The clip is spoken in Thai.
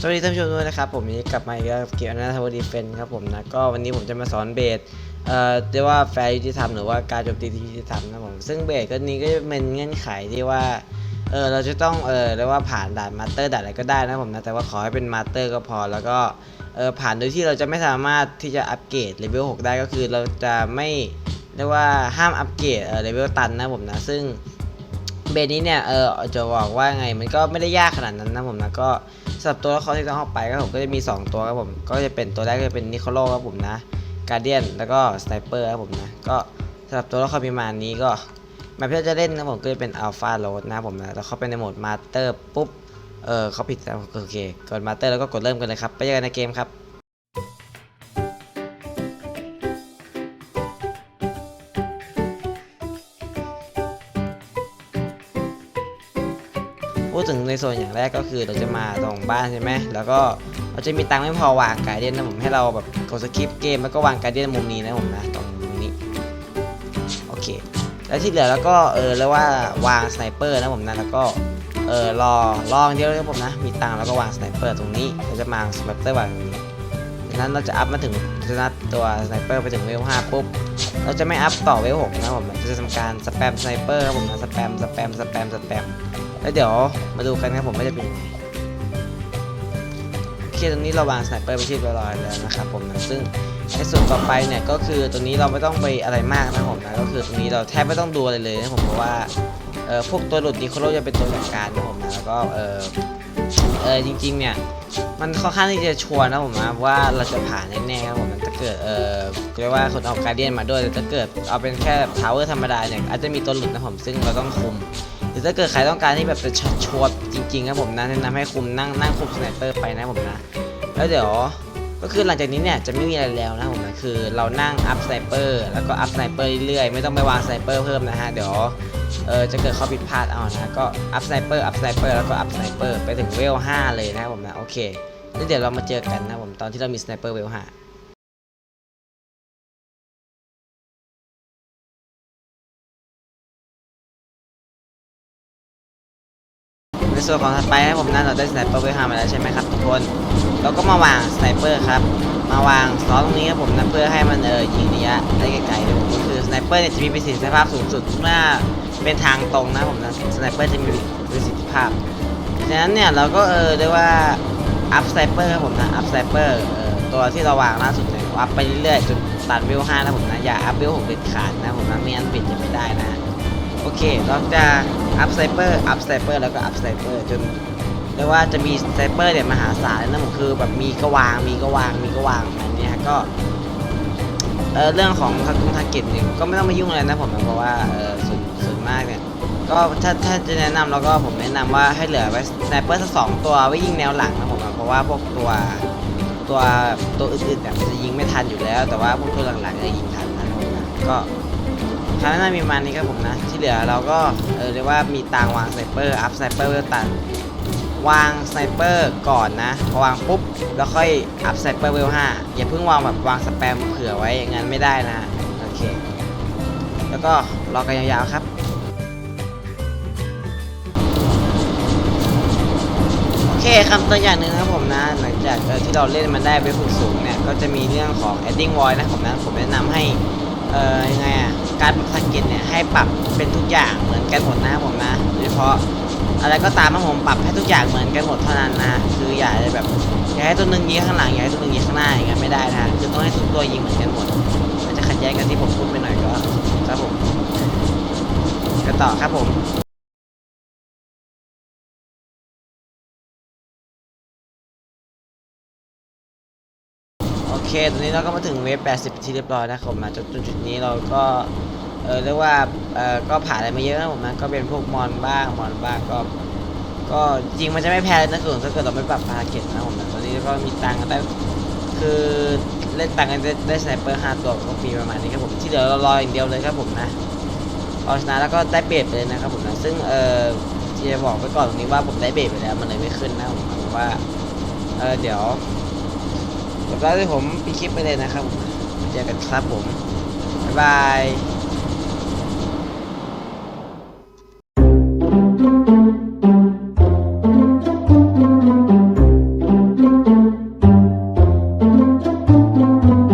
สวัสดีท่านผู้ชมด้วยนะครับ ผมนี้กลับมาอีกแล้วกับเกียร์นาทวดีเฟนครับผมนะก็วันนี้ผมจะมาสอนเบสเอ่อเรียกว่าแฟร์ยุติธรรมหรือว่าการโจมตีที่ยุติธรรมนะผมซึ่งเบสก็นี้ก็จะเป็นเงื่อนไขที่ว่าเออเราจะต้องเออเรียกว่าผ่านด่านมาสเตอร์ด่านอะไรก็ได้นะผมนะแต่ว่าขอให้เป็นมาสเตอร์ก็พอแล้วก็เออผ่านโดยที่เราจะไม่สามารถที่จะอัปเกรดเลเวล6ได้ก็คือเราจะไม่เรียกว่าห้ามอัปเกรดเออเลเวลตันนะผมนะซึ่ง เบสนี้เนี่ยเออจะบอกว่าไงมันก็ไม่ได้ยากขนาดนั้นนะผมนะก็สำหรับตัวละครที่ต้องเข้าไปครับผมก็จะมี 2 ตัวครับผมก็จะเป็นตัวแรกก็จะเป็นนิโคลโลครับผมนะการเดียนแล้วก็สไนเปอร์ครับผมนะก็สำหรับตัวละครประมาณนี้ก็แมปที่จะเล่นนะผมก็จะเป็นอัลฟาโรดนะผมนะแล้วเข้าไปในโหมดมาสเตอร์ปุ๊บเออเขาผิดแล้วโอเคกดมาสเตอร์แล้วก็กดเริ่มกันเลยครับไปเจอกันในเกมครับ พูดถึงในส่วนอย่างแรกก็คือเราจะมาตรงบ้านใช่ไหมแล้วก็เราจะมีตังค์ไม่พอวางการเดียนนะผมให้เราแบบกดสกิปเกมแล้วก็วางการเดียนมุมนี้นะผมนะตรงนี้โอเค แล้วที่เหลือแล้วก็เออเรียกว่าวางสไนเปอร์นะผมนะแล้วก็เออรอรออย่เดียวเลยครับผมนะมีตังค์แล้วก็วางสไนเปอร์ตรงนี้เราจะมาสไนเปอร์วางตรงนี้ดังนั้นเราจะอัพมาถึงจะนัดตัวสไนเปอร์ไปถึงเวล5ปุ๊บเราจะไม่อัพต่อเวล6นะผมจะทำการสแปมสไนเปอร์ครับผมนะสแปมสแปมสแปมสแปม แล้วเดี๋ยวมาดูกันครับผมว่จะเป็นยังไงโอเคตรงนี้เราวางสไนเปอร์ไปที่เรียบร้อยแล้วนะครับผมนะซึ่งในส่วนต่อไปเนี่ยก็คือตรงนี้เราไม่ต้องไปอะไรมากนะผมนะก็คือตรงนี้เราแทบไม่ต้องดูอะไรเลยนะผมเพราะว่าเออพวกตัวหลุดนิโคลจะเป็นตัวจัดการนะผมนะแล้วก็เออเออจริงๆเนี่ยมันค่อนข้างที่จะชัวร์นะผมนะว่าเราจะผ่านแน่ๆครับผม เกิดเออเรียกว่าคนเอาการเดียนมาด้วยแต่ถ้าเกิดเอาเป็นแค่ทาวเวอร์ธรรมดาเนี่ยอาจจะมีตัวหลุดนะผมซึ่งเราต้องคุมหรือถ้าเกิดใครต้องการที่แบบจะชัวร์จริงๆครับผมนะแนะนำให้คุมนั่งนั่งคุมสไนเปอร์ไปนะผมนะแล้วเดี๋ยวก็คือหลังจากนี้เนี่ยจะไม่มีอะไรแล้วนะผมนะคือเรานั่งอัพสไนเปอร์แล้วก็อัพสไนเปอร์เรื่อยๆไม่ต้องไปวางสไนเปอร์เพิ่มนะฮะเดี๋ยวเออจะเกิดข้อผิดพลาดเอานะก็อัพสไนเปอร์อัพสไนเปอร์แล้วก็อัพสไนเปอร์ไปถึงเวล5เลยนะผมนะโอเคแล้วเดี๋ยวเรามาเจอกันนะผมตอนที่เรามีสไนเปอร์เวล5 ในส่วนของถัดไปครับผมนั่นเราได้สไนเปอร์ไว้ห้ามาแล้วใช่ไหมครับทุกคน เราก็มาวางสไนเปอร์ครับ มาวางซ้อนตรงนี้ครับผมนะเพื่อให้มันเออยิงระยะได้ไกลๆก็คือสไนเปอร์เนี่ยจะมีประสิทธิภาพสูงสุดเมื่อเป็นทางตรงนะผมนะสไนเปอร์จะมีประสิทธิภาพฉะนั้นเนี่ยเราก็เออเรียกว่าอัพสไนเปอร์ครับผมนะอัพสไนเปอร์เออตัวที่เราวางล่าสุดเนี่ยอัพไปเรื่อยๆจนตัดเวลห้านะผมนะอย่าอัพเวลหกเด็ดขาดนะผมนะไม่งั้นปิดจะไม่ได้นะ โอเค เราจะอัพไซเปอร์ อัพไซเปอร์ แล้วก็อัพไซเปอร์จนเรียกว่าจะมีไซเปอร์เนี่ยมหาศาลนะผมคือแบบมีก็วาง มีก็วาง มีก็วางอันนี้ฮะก็เออเรื่องของทางกงทางเก็บเนี่ยก็ไม่ต้องมายุ่งอะไรนะผมนะเพราะว่าเออส่วนส่วนมากเนี่ยก็ถ้าถ้าจะแนะนำแล้วก็ผมแนะนำว่าให้เหลือไว้ไซเปอร์สักสองตัวไว้ยิงแนวหลังนะผมนะเพราะว่าพวกตัวตัวตัวอื่นๆเนี่ยมันจะยิงไม่ทันอยู่แล้ว แต่ว่าพวกตัวหลังๆจะยิงทันนะผมนะก็ ครั้งหน้ามีประมาณนี้ครับผมนะ ที่เหลือเราก็เออเรียกว่ามีตางวางสไนเปอร์อัพสไนเปอร์เวลตันวางสไนเปอร์ก่อนนะพอวางปุ๊บแล้วค่อยอัพสไนเปอร์เวลห้าอย่าเพิ่งวางแบบวางสแปมเผื่อไว้อย่างนั้นไม่ได้นะโอเค แล้วก็รอกันยาวๆครับโอเคคำเตือนอย่างหนึ่งครับผมนะ หลังจากที่เราเล่นมันได้ไปฝึกสูงเนี่ย ก็จะมีเรื่องของ adding voice นะผมนะผมแนะนำให้ เอ่อยังไงอะการปรับสกิลเนี่ยให้ปรับเป็นทุกอย่างเหมือนกันหมดนะครับผมนะโดยเฉพาะอะไรก็ตามนะผมปรับให้ทุกอย่างเหมือนกันหมดเท่านั้นนะคืออย่าแบบอย่าให้ตัวหนึ่งยิงข้างหลังอย่าให้ตัวหนึ่งยิงข้างหน้าอย่างเงี้ยไม่ได้นะคือต้องให้ทุกตัวยิงเหมือนกันหมดมันจะขัดแย้งกันที่ผมพูดไปหน่อยก็ครับผมกันต่อครับผม โอเค ตอนนี้เราก็มาถึงเวฟ 80 ที่เรียบร้อยนะครับผมนะจนจนจุดนี้เราก็เออเรียกว่าเออก็ผ่านอะไรมาเยอะนะผมนะก็เป็นพวกมอนบ้างมอนบ้างก็ ก็จริงมันจะไม่แพ้นะคือถ้าเกิดเราไม่ปรับภารกิจนะผมนะตอนนี้ก็มีตังค์กันได้คือเล่นตังค์กันได้ได้สไนเปอร์5ตัวก็มีประมาณนี้ครับผมที่เหลือเรารออย่างเดียวเลยครับผมนะเอาชนะแล้วก็ได้เบรดไปเลยนะครับผมนะซึ่งเออที่จะบอกไปก่อนตรงนี้ว่าผมได้เบรดไปแล้วมันเลยไม่ขึ้นนะผมว่าเออเดี๋ยว สัปดาห์ที่ผมปิดคลิปไปเลยนะครับ เจอกันครับผม บ๊ายบาย